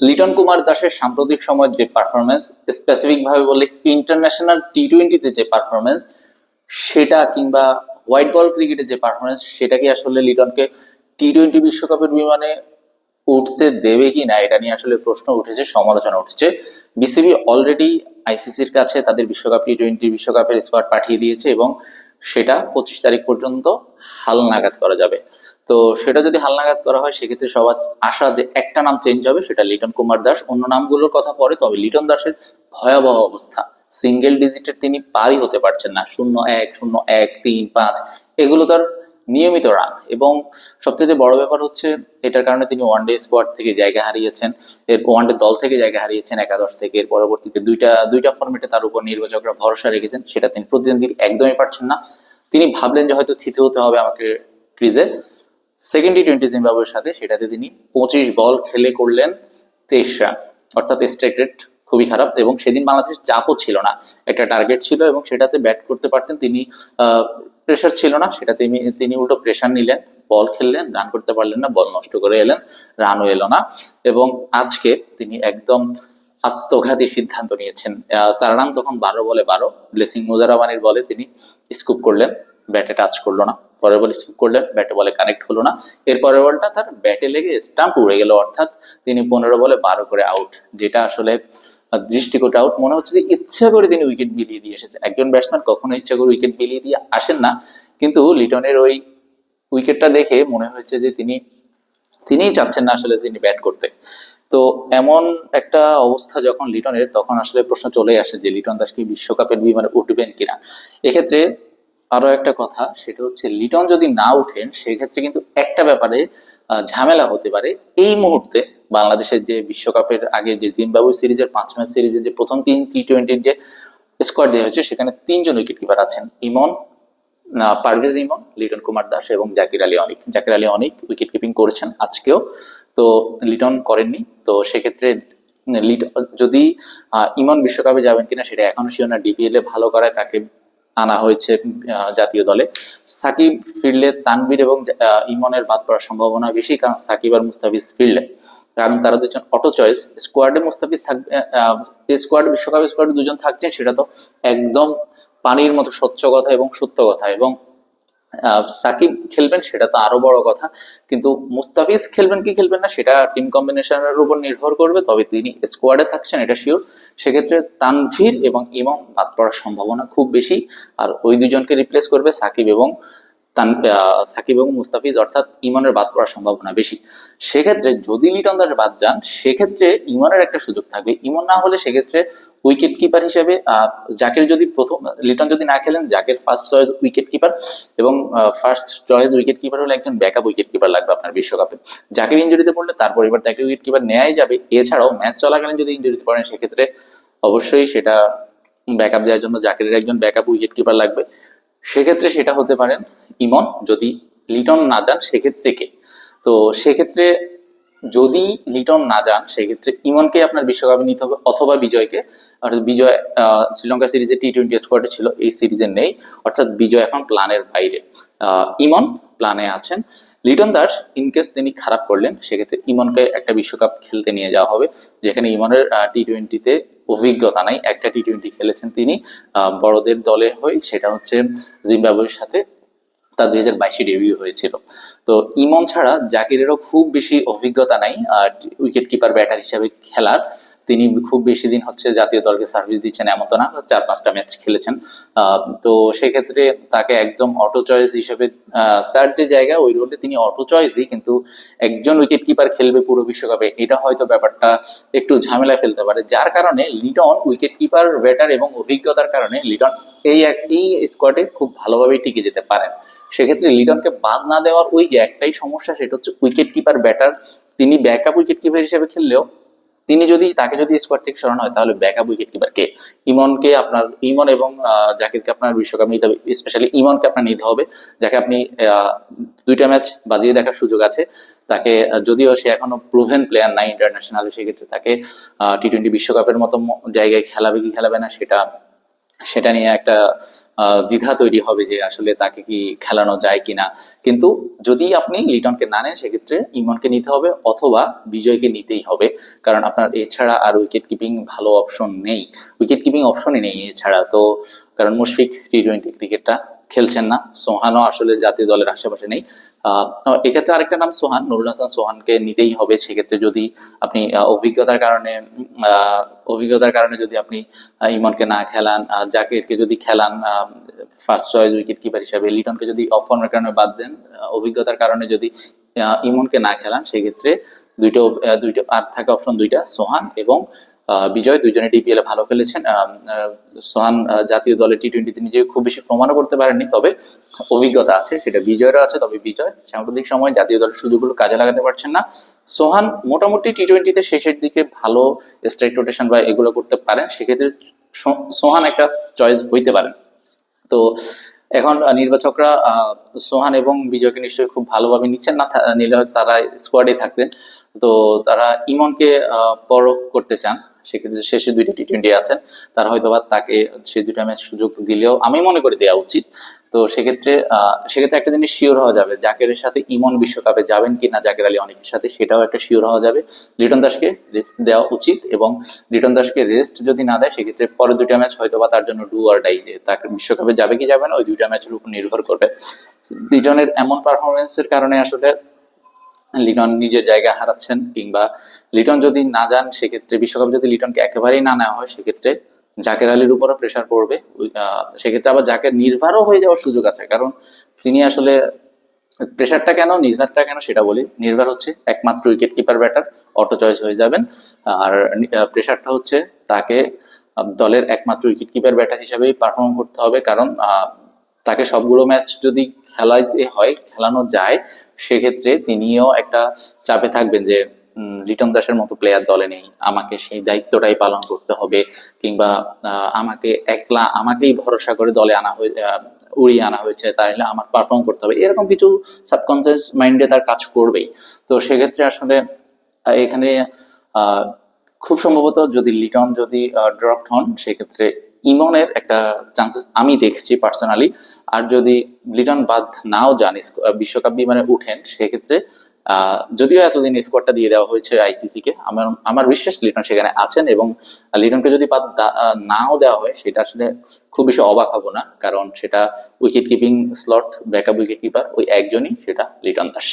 লিটন কুমার দাসের সাম্প্রতিক সময়ের যে পারফরমেন্স স্পেসিফিক ভাবে বলে ইন্টারন্যাশনাল টি টোয়েন্টিতে যে পারফরমেন্স সেটা কিংবা হোয়াইট বল ক্রিকেটে যে পারফরমেন্স সেটা কি আসলে লিটনকে টি টোয়েন্টি বিশ্বকাপের বিমানে উঠতে দেবে কি না এটা নিয়ে আসলে প্রশ্ন উঠেছে, সমালোচনা উঠেছে। বিসিবি অলরেডি আইসিসির কাছে তাদের বিশ্বকাপ টি টোয়েন্টি বিশ্বকাপের স্কোয়াড পাঠিয়ে দিয়েছে এবং সেটা পঁচিশ তারিখ পর্যন্ত হালনাগাদ করা যাবে। তো সেটা যদি হালনাগাদ করা হয়, সেক্ষেত্রে সবার আশা যে একটা নাম চেঞ্জ হবে, সেটা লিটন কুমার দাস। অন্য নামগুলোর কথা পরে, তবে লিটন দাসের ভয়াবহ অবস্থা। সিঙ্গেল ডিজিটের তিনি পারই হতে পারছেন না। শূন্য এক শূন্য এক, তিন, পাঁচ, এগুলো তার নিয়মিত রান। এবং সবচেয়ে বড় ব্যাপার হচ্ছে, এটার কারণে তিনি ওয়ানডে স্কোয়াড থেকে জায়গা হারিয়েছেন। এর ওয়ানডে দল থেকে জায়গা হারিয়েছেন একাদশ থেকে। এর পরবর্তীতে দুইটা দুইটা ফর্মেটে তার উপর নির্বাচকরা ভরসা রেখেছেন, সেটা তিনি প্রতিদিন দিন একদমই পারছেন না। তিনি ভাবলেন যে হয়তো থিতে হতে হবে আমাকে ক্রিজে। সেকেন্ড টি টোয়েন্টি জিম্বাবুয়ের সাথে সেটাতে তিনি পঁচিশ বল খেলে করলেন তেইশ রান, অর্থাৎ স্ট্রাইক রেট খুবই খারাপ এবং সেদিন বাংলাদেশ চাপও ছিল না। একটা টার্গেট ছিল এবং সেটাতে ব্যাট করতে পারতেন তিনি প্রেশার ছিল না। সেটা তিনি তিনি উল্টো প্রেশার নিলেন বল খেললেন রান করতে পারলেন না বল নষ্ট করে এলেন রানও এলো না। এবং আজকে তিনি একদম আত্মঘাতী সিদ্ধান্ত নিয়েছেন। তার রান তখন বারো বলে বারো। ব্লেসিং মুজারাবানির বলে তিনি স্কুপ করলেন ব্যাটে টাচ করল না। পরের বল স্কুপ করলেন ব্যাটে বলে কানেক্ট হলো না। এর পরের বলটা তার ব্যাটে লেগে স্টাম্প উড়ে গেল, অর্থাৎ তিনি পনেরো বলে বারো করে আউট যেটা আসলে দৃষ্টিকোট আউট মনে হচ্ছে যে ইচ্ছা করে তিনি উইকেট বিলিয়ে দিয়ে এসেছেন একজন ব্যাটসম্যান কখনো ইচ্ছা করে উইকেট বিলিয়ে দিয়ে আসেন না, কিন্তু লিটনের ওই উইকেটটা দেখে মনে হয়েছে যে তিনি, তিনিই চাচ্ছেন না আসলে তিনি ব্যাট করতে। তো এমন একটা অবস্থা যখন লিটনের, তখন আসলে প্রশ্ন চলে আসে যে লিটন দাস কি বিশ্বকাপের বিমানে উঠবেন কিনা? এক্ষেত্রে আরও একটা কথা, সেটা হচ্ছে লিটন যদি না উঠেন সেক্ষেত্রে কিন্তু একটা ব্যাপারে ঝামেলা হতে পারে। এই মুহূর্তে বাংলাদেশের যে বিশ্বকাপের আগে যে জিম্বাবু সিরিজের পাঁচ ম্যাচ সিরিজের যে প্রথম তিন টি টোয়েন্টির যে স্কোয়াড দেওয়া হয়েছে, সেখানে তিনজন উইকেট কিপার আছেন। ইমন পারভেজ ইমন, লিটন কুমার দাস এবং জাকির আলী অনিক। জাকির আলী অনিক উইকেট কিপিং করেছেন আজকেও। তো লিটন করেননি, তো সেক্ষেত্রে যদি ইমন বিশ্বকাপে যাবেন কিনা, সেটা এখনও শিওর না। ডিপিএল এ ভালো করায় তাকে আনা হয়েছে জাতীয় দলে। সাকিব ফিরলে তানবির এবং ইমনের বাদ পড়ার সম্ভাবনা বেশি, কারণ সাকিব আর মুস্তাফিজ ফিরলে কারণ তারা দুজন অটো চয়েস স্কোয়াডে মুস্তাফিজ থাকবে স্কোয়াড, বিশ্বকাপ স্কোয়াডে দুজন থাকছেন, সেটা তো একদম পানির মতো স্বচ্ছ কথা এবং সত্য কথা। এবং সাকিব খেলবেন সেটা তো আরও বড় কথা। কিন্তু মুস্তাফিজ খেলবেন কি খেলবেন না সেটা টিম কম্বিনেশনের উপর নির্ভর করবে, তবে তিনি স্কোয়াডে থাকছেন, এটা শিওর সেক্ষেত্রে তানভীর এবং ইমাম বাদ পড়ার সম্ভাবনা খুব বেশি, আর ওই দুজনকে রিপ্লেস করবে সাকিব এবং তান সাকিব এবং মুস্তাফিজ অর্থাৎ ইমানের বাদ পড়ার সম্ভাবনা বেশি। সেক্ষেত্রে যদি লিটন দাস বাদ যান, সেক্ষেত্রে ইমানের একটা সুযোগ থাকবে। ইমন না হলে সেক্ষেত্রে উইকেট কিপার হিসেবে জাকের যদি প্রথম, লিটন যদি না খেলেন, Jaker first choice wicket keeper এবং ফার্স্ট চয়েস উইকেট কিপার হলে একজন ব্যাকআপ উইকেট কিপার লাগবে আপনার বিশ্বকাপে। জাকের ইঞ্জুরিতে পড়লে তারপর এবার তাকে উইকেট কিপার নেওয়াই যাবে। এছাড়াও ম্যাচ চলাকালীন যদি ইঞ্জুরিতে পড়েন, সেক্ষেত্রে অবশ্যই সেটা ব্যাকআপ দেওয়ার জন্য জাকিরের একজন ব্যাকআপ উইকেট কিপার লাগবে। সেক্ষেত্রে সেটা হতে পারেন ইমন যদি লিটন না যান, সেক্ষেত্রে কে? তো সেক্ষেত্রে যদি লিটন না যান, সেক্ষেত্রে ইমনকে আপনার বিশ্বকাপে নিতে হবে অথবা বিজয়কে। অর্থাৎ বিজয় শ্রীলঙ্কা সিরিজে টি টোয়েন্টি স্কোয়াডে ছিল, এই সিরিজে নেই। অর্থাৎ বিজয় এখন প্ল্যানের বাইরে। ইমন প্ল্যানে আছেন। লিটন দাস ইনকেস তিনি খারাপ করলেন, সেক্ষেত্রে ইমনকে একটা বিশ্বকাপ খেলতে নিয়ে যাওয়া হবে, যেখানে ইমনের টি টোয়েন্টিতে অভিজ্ঞতা নাই। একটা টি টোয়েন্টি খেলেছেন তিনি। বড়দের দলে হয়ে, সেটা হচ্ছে জিম্বাবুয়ের সাথে তার দুই হাজার বাইশে ডেবিউ হয়েছিল। তো ইমন ছাড়া জাকিরেরও খুব বেশি অভিজ্ঞতা নাই, আর উইকেট কিপার ব্যাটার হিসাবে খেলার। তিনি খুব বেশি দিন হচ্ছে জাতীয় দলকে সার্ভিস দিচ্ছেন এমন তো না, চার পাঁচটা ম্যাচ খেলেছেন। তো সেক্ষেত্রে তাকে একদম অটো চয়েস হিসেবে তার যে জায়গা, ওই রোলে তিনি অটো চয়েসই কিন্তু একজন উইকেট কিপার খেলবে পুরো বিশ্বকাপে। এটা হয়তো ব্যাপারটা একটু ঝামেলায় ফেলতে পারে। যার কারণে লিটন উইকেট কিপার ব্যাটার এবং অভিজ্ঞতার কারণে লিটন এই এই স্কোয়াডে খুব ভালোভাবেই টিকে যেতে পারেন সেক্ষেত্রে লিটনকে বাদ না দেওয়ার ওই যে একটাই সমস্যা, সেটা হচ্ছে উইকেট কিপার ব্যাটার তিনি ব্যাকআপ উইকেট কিপার হিসেবে খেললেও তিনি যদি, তাকে যদি স্কোয়াড থেকে সরানো হয়, তাহলে ব্যাকআপ উইকেট কিপার কে? ইমনকে আপনার, ইমন এবং জাকিরকে আপনার বিশ্বকাপ নিতে হবে। স্পেশালি ইমনকে আপনার নিতে হবে, যাকে আপনি দুইটা ম্যাচ বাজিয়ে দেখার সুযোগ আছে। তাকে যদিও সে এখনও প্রুভেন প্লেয়ার নাই ইন্টারন্যাশনাল সেক্ষেত্রে তাকে টি টোয়েন্টি বিশ্বকাপের মতো জায়গায় খেলাবে কি খেলাবে না, সেটা সেটা নিয়ে একটা দ্বিধা তৈরি হবে যে আসলে তাকে কি খেলানো যায় কিনা। কিন্তু যদি আপনি লিটনকে না নেন, সেক্ষেত্রে ইমনকে নিতে হবে অথবা বিজয়কে নিতেই হবে। কারণ আপনার এছাড়া আর উইকেট কিপিং ভালো অপশন নেই। উইকেট কিপিং অপশনই নেই এছাড়া। তো কারণ মুশফিক টি টোয়েন্টি ক্রিকেটটা খেলছেন না। সোহানও আসলে জাতীয় দলের আশেপাশে নেই। এক্ষেত্রে আরেকটা নাম সোহান, নুরুল হাসান সোহানকে নিতেই হবে। সেক্ষেত্রে যদি আপনি অভিজ্ঞতার কারণে অভিজ্ঞতার কারণে যদি আপনি ইমনকে না খেলান জাকিরকে যদি খেলান ফার্স্ট চয়েস উইকেট কিপার হিসাবে লিটনকে যদি অফ ফর্মের কারণে বাদ দেন অভিজ্ঞতার কারণে যদি ইমনকে না খেলান, সেক্ষেত্রে দুইটা দুইটা, আর থাকে অপশন দুইটা, সোহান এবং বিজয় ডিপিএল এ ভালো খেলেছেন। সোহান জাতীয় দলে টি টোয়েন্টিতে নিজে খুব বেশি প্রমাণও করতে পারেননি, তবে অভিজ্ঞতা আছে, সেটা বিজয়েরও আছে, তবে বিজয় সাম্প্রতিক সময় জাতীয় দলের সুযোগগুলো কাজে লাগাতে পারছেন না। সোহান মোটামুটি টি টোয়েন্টিতে শেষের দিকে ভালো স্ট্রাইক রোটেশন বা এগুলো করতে পারেন, সেক্ষেত্রে সোহান একটা চয়েস হইতে পারেন তো এখন নির্বাচকরা সোহান এবং বিজয়কে নিশ্চয়ই খুব ভালোভাবে নিচ্ছেন না নিলে তারা স্কোয়াডে থাকতেন তো তারা ইমনকে পরখ করতে চান। সেক্ষেত্রে শেষে দুইটা টি টোয়েন্টি আছেন তারা হয়তো বা তাকে সে দুইটা ম্যাচ সুযোগ দিলেও আমি মনে করি দেওয়া উচিত। তো সেক্ষেত্রে আহ, সেক্ষেত্রে একটা জিনিস শিওর হওয়া যাবে জাকেরের সাথে ইমন বিশ্বকাপে যাবেন কি না জাকের আলী অনেকের সাথে সেটাও একটা শিওর হওয়া যাবে। লিটন দাসকে রেস্ট দেওয়া উচিত এবং লিটন দাসকে রেস্ট যদি না দেয় সেক্ষেত্রে পরের দুইটা ম্যাচ হয়তো বা তার জন্য ডু আর ডাই যে তাকে বিশ্বকাপে যাবে কি যাবে না ওই দুইটা ম্যাচের উপর নির্ভর করবে। লিটনের এমন পারফরমেন্সের কারণে আসলে লিটন নিজের জায়গা হারাচ্ছেন কিংবা লিটন যদি না যান, সেক্ষেত্রে বিশ্বকাপ যদি লিটনকে একেবারেই না নেওয়া হয়, সেক্ষেত্রে জাকের আলীর উপরও প্রেশার পড়বে। সেক্ষেত্রে আবার জাকের নির্ভারও হয়ে যাওয়ার সুযোগ আছে। কারণ তিনি আসলে প্রেশারটা কেন নির্ভারটা কেন সেটা বলি। নির্ভার হচ্ছে একমাত্র wicket keeper batter auto choice হয়ে যাবেন। আর প্রেশারটা হচ্ছে তাকে দলের একমাত্র উইকেট কিপার ব্যাটার হিসেবেই পারফর্ম করতে হবে। কারণ তাকে সবগুলো ম্যাচ যদি খেলাইতে হয়, খেলানো যায় সেক্ষেত্রে তিনিও একটা চাপে থাকবেন যে লিটন দাসের মতো প্লেয়ার দলে নেই, আমাকে সেই দায়িত্বটাই পালন করতে হবে, কিংবা আমাকে একলা, আমাকেই ভরসা করে দলে আনা হয়ে উড়িয়ে আনা হয়েছে তাহলে আমার পারফর্ম করতে হবে। এরকম কিছু সাবকনসিয়াস মাইন্ডে তার কাজ করবেই। তো সেক্ষেত্রে আসলে এখানে খুব সম্ভবত যদি লিটন যদি ড্রপ হন, সেক্ষেত্রে ইমনের একটা চান্সেস আমি দেখছি পার্সোনালি আর যদি লিটন বাদ নাও যান বিশ্বকাপ বিমানে উঠেন, সেক্ষেত্রে যদিও এতদিন স্কোয়াডটা দিয়ে দেওয়া হয়েছে আইসিসি কে আমার আমার বিশ্বাস লিটন সেখানে আছেন এবং লিটনকে যদি বাদ নাও দেওয়া হয়, সেটা আসলে খুব বেশি অবাক হব না, কারণ সেটা wicket keeping slot backup wicket keeper ওই একজনই, সেটা লিটন দাস।